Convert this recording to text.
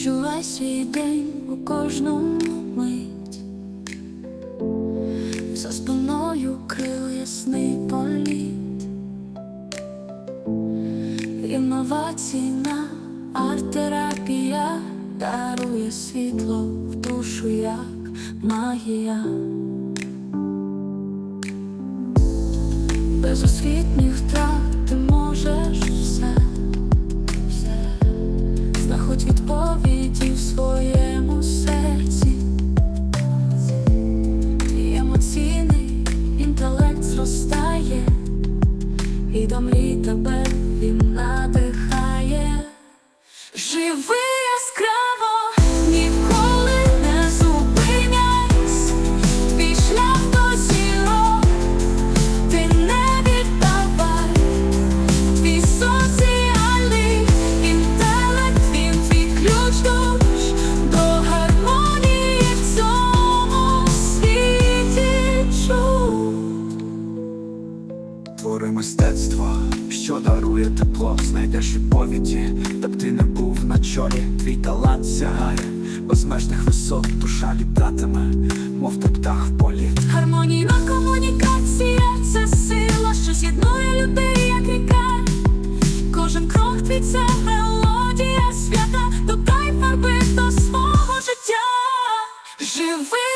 Відчувай свій день у кожну мить, за спиною крил ясний політ, інноваційна арт-терапія дарує світло в душу, як магія. Без освітніх втрат і до мрій тебе він надихає. Живи мистецтво, що дарує тепло, знайдеш відповіді, так ти не був на чолі, твій талант сягає, безмежних висот душа літатиме, мов ти птах в полі. Гармонійна комунікація це сила, що з'єднує людей, як ріка. Кожен крок твій це мелодія свята, додай фарби до свого життя. Живи.